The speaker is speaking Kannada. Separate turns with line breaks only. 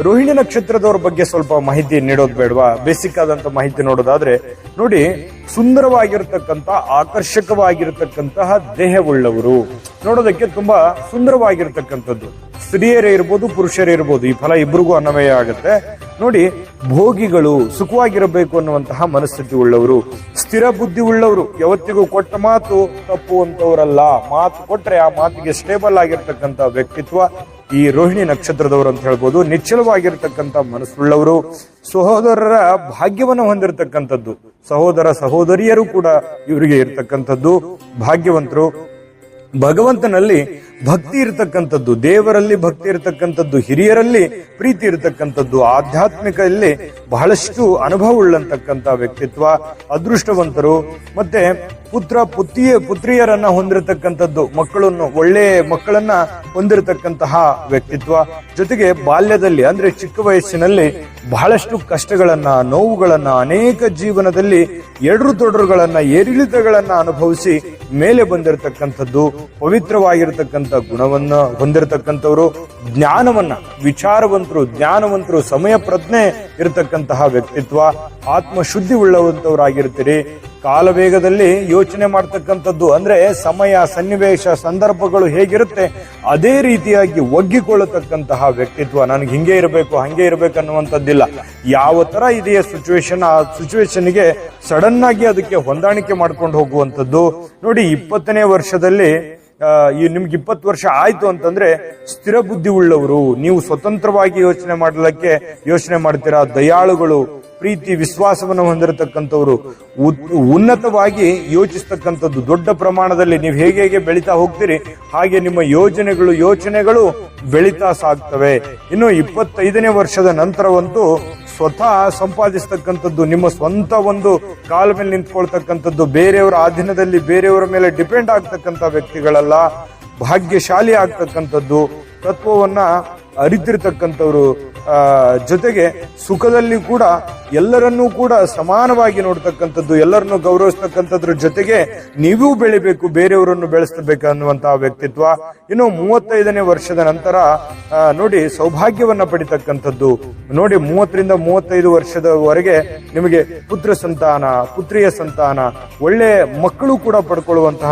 ರೋಹಿಣಿ ನಕ್ಷತ್ರದವ್ರ ಬಗ್ಗೆ ಸ್ವಲ್ಪ ಮಾಹಿತಿ ನೀಡೋದು ಬೇಡವಾ? ಬೇಸಿಕ್ ಆದಂತ ಮಾಹಿತಿ ನೋಡೋದಾದ್ರೆ, ನೋಡಿ ಸುಂದರವಾಗಿರ್ತಕ್ಕಂತ ಆಕರ್ಷಕವಾಗಿರ್ತಕ್ಕಂತಹ ದೇಹವುಳ್ಳವರು. ನೋಡೋದಕ್ಕೆ ತುಂಬಾ ಸುಂದರವಾಗಿರ್ತಕ್ಕಂಥದ್ದು. ಸ್ತ್ರೀಯರೇ ಇರ್ಬೋದು, ಪುರುಷರೇ ಇರ್ಬೋದು, ಈ ಫಲ ಇಬ್ರಿಗೂ ಅನ್ವಯ ಆಗುತ್ತೆ. ನೋಡಿ, ಭೋಗಿಗಳು ಸುಖವಾಗಿರಬೇಕು ಅನ್ನುವಂತಹ ಮನಸ್ಥಿತಿ ಉಳ್ಳವರು. ಸ್ಥಿರ ಬುದ್ಧಿ ಉಳ್ಳವರು. ಯಾವತ್ತಿಗೂ ಕೊಟ್ಟ ಮಾತು ತಪ್ಪುವಂತವರಲ್ಲ ಮಾತು ಕೊಟ್ರೆ ಆ ಮಾತಿಗೆ ಸ್ಟೇಬಲ್ ಆಗಿರ್ತಕ್ಕಂಥ ವ್ಯಕ್ತಿತ್ವ ಈ ರೋಹಿಣಿ ನಕ್ಷತ್ರದವರು ಅಂತ ಹೇಳ್ಬೋದು ನಿಶ್ಚಲವಾಗಿರ್ತಕ್ಕಂಥ ಮನಸ್ಸುಳ್ಳವರು, ಸಹೋದರರ ಭಾಗ್ಯವನ್ನು ಹೊಂದಿರತಕ್ಕಂಥದ್ದು, ಸಹೋದರ ಸಹೋದರಿಯರು ಕೂಡ ಇವರಿಗೆ ಇರ್ತಕ್ಕಂಥದ್ದು ಭಾಗ್ಯವಂತರು. ಭಗವಂತನಲ್ಲಿ ಭಕ್ತಿ ಇರತಕ್ಕಂಥದ್ದು, ದೇವರಲ್ಲಿ ಭಕ್ತಿ ಇರತಕ್ಕಂಥದ್ದು, ಹಿರಿಯರಲ್ಲಿ ಪ್ರೀತಿ ಇರತಕ್ಕಂಥದ್ದು, ಆಧ್ಯಾತ್ಮಿಕದಲ್ಲಿ ಬಹಳಷ್ಟು ಅನುಭವ ಉಳ್ಳಂತಕ್ಕಂಥ ವ್ಯಕ್ತಿತ್ವ, ಅದೃಷ್ಟವಂತರು. ಮತ್ತೆ ಪುತ್ರ ಪುತ್ರಿಯ ಪುತ್ರಿಯರನ್ನ ಹೊಂದಿರತಕ್ಕಂಥದ್ದು, ಮಕ್ಕಳನ್ನು ಒಳ್ಳೆಯ ಮಕ್ಕಳನ್ನ ಹೊಂದಿರತಕ್ಕಂತಹ ವ್ಯಕ್ತಿತ್ವ. ಜೊತೆಗೆ ಬಾಲ್ಯದಲ್ಲಿ, ಅಂದ್ರೆ ಚಿಕ್ಕ ವಯಸ್ಸಿನಲ್ಲಿ ಬಹಳಷ್ಟು ಕಷ್ಟಗಳನ್ನ, ನೋವುಗಳನ್ನ, ಅನೇಕ ಜೀವನದಲ್ಲಿ ಎಡರು ತೊಡರುಗಳನ್ನ, ಏರಿಳಿತಗಳನ್ನ ಅನುಭವಿಸಿ ಮೇಲೆ ಬಂದಿರತಕ್ಕಂಥದ್ದು ಪವಿತ್ರವಾಗಿರತಕ್ಕಂಥ ಗುಣವನ್ನ ಹೊಂದಿರತಕ್ಕಂಥವ್ರು ಜ್ಞಾನವನ್ನ, ವಿಚಾರವಂತರು, ಜ್ಞಾನವಂತರು, ಸಮಯ ಪ್ರಜ್ಞೆ ಇರತಕ್ಕಂತಹ ವ್ಯಕ್ತಿತ್ವ, ಆತ್ಮಶುದ್ಧಿ ಉಳ್ಳವಂತವರಾಗಿರ್ತೀರಿ ಕಾಲವೇಗದಲ್ಲಿ ಯೋಚನೆ ಮಾಡ್ತಕ್ಕಂಥದ್ದು ಅಂದ್ರೆ ಸಮಯ, ಸನ್ನಿವೇಶ, ಸಂದರ್ಭಗಳು ಹೇಗಿರುತ್ತೆ, ಅದೇ ರೀತಿಯಾಗಿ ಒಗ್ಗಿಕೊಳ್ಳತಕ್ಕಂತಹ ವ್ಯಕ್ತಿತ್ವ. ನನಗೆ ಹಿಂಗೆ ಇರಬೇಕು, ಹಂಗೆ ಇರಬೇಕು ಅನ್ನುವಂಥದ್ದಿಲ್ಲ. ಯಾವ ತರ ಇದೆಯ ಸಿಚುವೇಶನ್ ಆ ಸಿಚುವೇಶನ್ಗೆ ಸಡನ್ ಆಗಿ ಅದಕ್ಕೆ ಹೊಂದಾಣಿಕೆ ಮಾಡ್ಕೊಂಡು ಹೋಗುವಂಥದ್ದು. ನೋಡಿ, ಇಪ್ಪತ್ತನೇ ವರ್ಷದಲ್ಲಿ ಈ ನಿಮ್ಗೆ ಇಪ್ಪತ್ತು ವರ್ಷ ಆಯ್ತು ಅಂತಂದ್ರೆ ಸ್ಥಿರ ಬುದ್ಧಿ ಉಳ್ಳವರು, ನೀವು ಸ್ವತಂತ್ರವಾಗಿ ಯೋಚನೆ ಮಾಡಲಿಕ್ಕೆ ಯೋಚನೆ ಮಾಡ್ತೀರಾ? ದಯಾಳುಗಳು, ಪ್ರೀತಿ, ವಿಶ್ವಾಸವನ್ನು ಹೊಂದಿರತಕ್ಕಂಥವ್ರು ಉನ್ನತವಾಗಿ ಯೋಚಿಸ್ತಕ್ಕಂಥದ್ದು ದೊಡ್ಡ ಪ್ರಮಾಣದಲ್ಲಿ ನೀವು ಹೇಗೆ ಹೇಗೆ ಬೆಳೀತಾ ಹೋಗ್ತೀರಿ, ಹಾಗೆ ನಿಮ್ಮ ಯೋಜನೆಗಳು ಯೋಚನೆಗಳು ಬೆಳೀತಾ ಸಾಗ್ತವೆ. ಇನ್ನು ಇಪ್ಪತ್ತೈದನೇ ವರ್ಷದ ನಂತರವಂತೂ ಸ್ವತಃ ಸಂಪಾದಿಸ್ತಕ್ಕಂಥದ್ದು, ನಿಮ್ಮ ಸ್ವಂತ ಒಂದು ಕಾಲ ಮೇಲೆ ನಿಂತ್ಕೊಳ್ತಕ್ಕಂಥದ್ದು, ಬೇರೆಯವರ ಅಧೀನದಲ್ಲಿ ಬೇರೆಯವರ ಮೇಲೆ ಡಿಪೆಂಡ್ ಆಗ್ತಕ್ಕಂಥ ವ್ಯಕ್ತಿಗಳಲ್ಲ, ಭಾಗ್ಯಶಾಲಿ ಆಗ್ತಕ್ಕಂಥದ್ದು, ತತ್ವವನ್ನ ಅರಿತಿರ್ತಕ್ಕಂಥವ್ರು ಜೊತೆಗೆ ಸುಖದಲ್ಲಿ ಕೂಡ ಎಲ್ಲರನ್ನೂ ಕೂಡ ಸಮಾನವಾಗಿ ನೋಡ್ತಕ್ಕಂಥದ್ದು, ಎಲ್ಲರನ್ನು ಗೌರವಿಸ್ತಕ್ಕಂಥದ್ರ ಜೊತೆಗೆ ನೀವು ಬೆಳಿಬೇಕು, ಬೇರೆಯವರನ್ನು ಬೆಳೆಸಬೇಕು ಅನ್ನುವಂತಹ ವ್ಯಕ್ತಿತ್ವ. ಇನ್ನು ಮೂವತ್ತೈದನೇ ವರ್ಷದ ನಂತರ ನೋಡಿ ಸೌಭಾಗ್ಯವನ್ನ ಪಡಿತಕ್ಕಂಥದ್ದು. ನೋಡಿ ಮೂವತ್ತರಿಂದ ಮೂವತ್ತೈದು ವರ್ಷದವರೆಗೆ ನಿಮಗೆ ಪುತ್ರ ಸಂತಾನ, ಪುತ್ರಿಯ ಸಂತಾನ, ಒಳ್ಳೆ ಮಕ್ಕಳು ಕೂಡ ಪಡ್ಕೊಳ್ಳುವಂತಹ